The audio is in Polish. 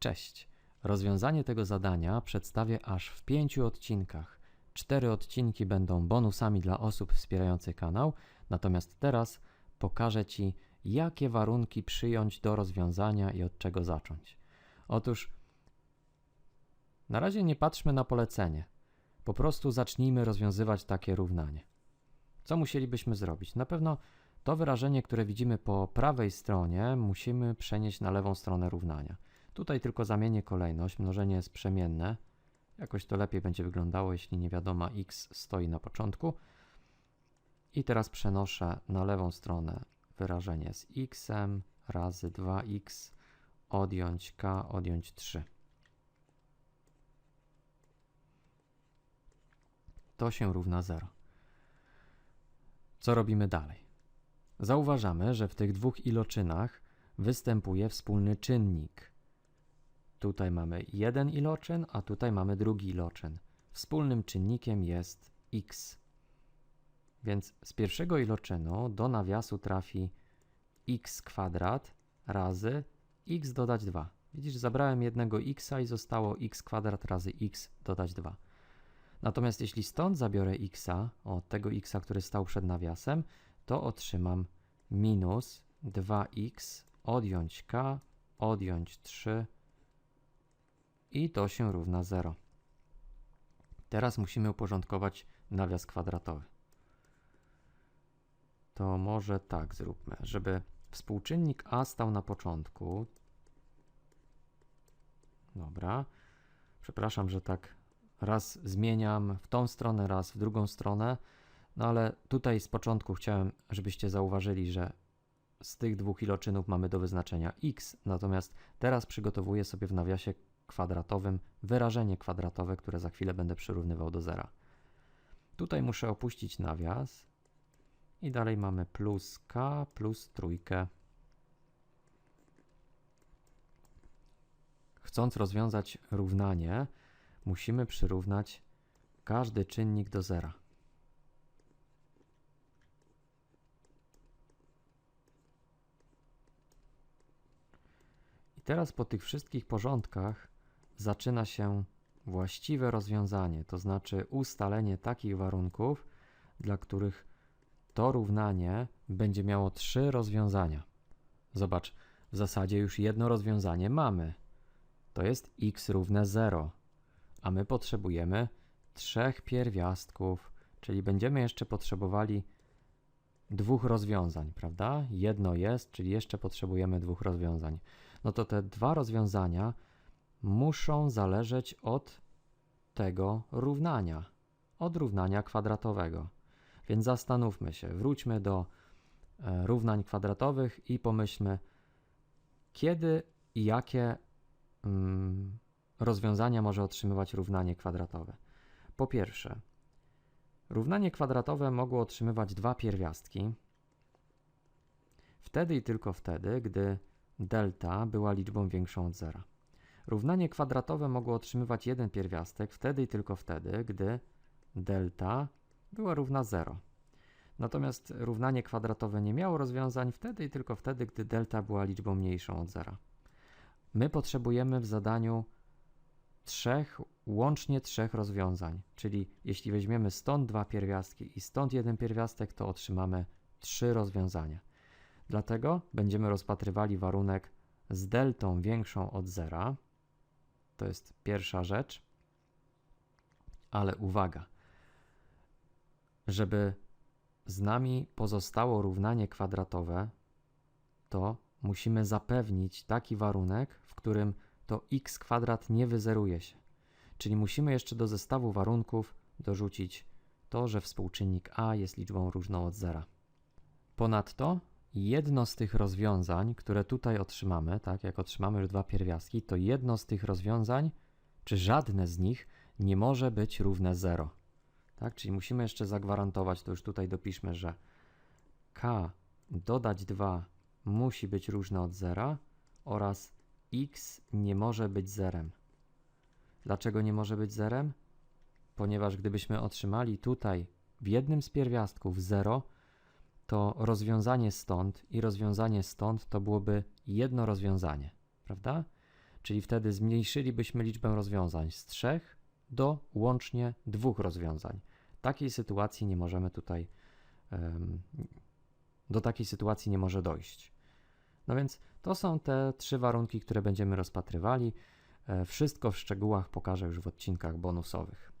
Cześć! Rozwiązanie tego zadania przedstawię aż w pięciu odcinkach. Cztery odcinki będą bonusami dla osób wspierających kanał, natomiast teraz pokażę Ci, jakie warunki przyjąć do rozwiązania i od czego zacząć. Otóż na razie nie patrzmy na polecenie. Po prostu zacznijmy rozwiązywać takie równanie. Co musielibyśmy zrobić? Na pewno to wyrażenie, które widzimy po prawej stronie, musimy przenieść na lewą stronę równania. Tutaj tylko zamienię kolejność, mnożenie jest przemienne. Jakoś to lepiej będzie wyglądało, jeśli niewiadoma x stoi na początku. I teraz przenoszę na lewą stronę wyrażenie z x razy 2x, odjąć k, odjąć 3. To się równa 0. Co robimy dalej? Zauważamy, że w tych dwóch iloczynach występuje wspólny czynnik. Tutaj mamy jeden iloczyn, a tutaj mamy drugi iloczyn. Wspólnym czynnikiem jest x. Więc z pierwszego iloczynu do nawiasu trafi x kwadrat razy x dodać 2. Widzisz, zabrałem jednego x i zostało x kwadrat razy x dodać 2. Natomiast jeśli stąd zabiorę x, od tego x, który stał przed nawiasem, to otrzymam minus 2x odjąć k, odjąć 3 i to się równa 0. Teraz musimy uporządkować nawias kwadratowy. To może tak zróbmy, żeby współczynnik a stał na początku. Dobra. Przepraszam, że tak raz zmieniam w tą stronę, raz w drugą stronę. No ale tutaj z początku chciałem, żebyście zauważyli, że z tych dwóch iloczynów mamy do wyznaczenia x, natomiast teraz przygotowuję sobie w nawiasie kwadratowym wyrażenie kwadratowe, które za chwilę będę przyrównywał do zera. Tutaj muszę opuścić nawias i dalej mamy plus k plus trójkę. Chcąc rozwiązać równanie, musimy przyrównać każdy czynnik do zera. I teraz po tych wszystkich porządkach zaczyna się właściwe rozwiązanie, to znaczy ustalenie takich warunków, dla których to równanie będzie miało trzy rozwiązania. Zobacz, w zasadzie już jedno rozwiązanie mamy. To jest x równe 0, a my potrzebujemy trzech pierwiastków, czyli będziemy jeszcze potrzebowali dwóch rozwiązań, prawda? Jedno jest, czyli jeszcze potrzebujemy dwóch rozwiązań. No to te dwa rozwiązania muszą zależeć od tego równania, od równania kwadratowego. Więc zastanówmy się, wróćmy do e, równań kwadratowych i pomyślmy, kiedy i jakie mm, rozwiązania może otrzymywać równanie kwadratowe. Po pierwsze, równanie kwadratowe mogło otrzymywać dwa pierwiastki, wtedy i tylko wtedy, gdy delta była liczbą większą od zera. Równanie kwadratowe mogło otrzymywać jeden pierwiastek wtedy i tylko wtedy, gdy delta była równa 0. Natomiast równanie kwadratowe nie miało rozwiązań wtedy i tylko wtedy, gdy delta była liczbą mniejszą od 0. My potrzebujemy w zadaniu trzech, łącznie trzech rozwiązań, czyli jeśli weźmiemy stąd dwa pierwiastki i stąd jeden pierwiastek, to otrzymamy trzy rozwiązania. Dlatego będziemy rozpatrywali warunek z deltą większą od zera. To jest pierwsza rzecz. Ale uwaga, żeby z nami pozostało równanie kwadratowe, to musimy zapewnić taki warunek, w którym to x kwadrat nie wyzeruje się. Czyli musimy jeszcze do zestawu warunków dorzucić to, że współczynnik a jest liczbą różną od zera. Ponadto jedno z tych rozwiązań, które tutaj otrzymamy, tak jak otrzymamy już dwa pierwiastki, to jedno z tych rozwiązań, czy żadne z nich nie może być równe 0. Tak? Czyli musimy jeszcze zagwarantować, to już tutaj dopiszmy, że k dodać 2 musi być różne od 0 oraz x nie może być zerem. Dlaczego nie może być zerem? Ponieważ gdybyśmy otrzymali tutaj w jednym z pierwiastków 0, to rozwiązanie stąd i rozwiązanie stąd to byłoby jedno rozwiązanie, prawda? czyli wtedy zmniejszylibyśmy liczbę rozwiązań z trzech do łącznie dwóch rozwiązań. Takiej sytuacji nie możemy tutaj, do takiej sytuacji nie może dojść. No więc to są te trzy warunki, które będziemy rozpatrywali. E, Wszystko w szczegółach pokażę już w odcinkach bonusowych.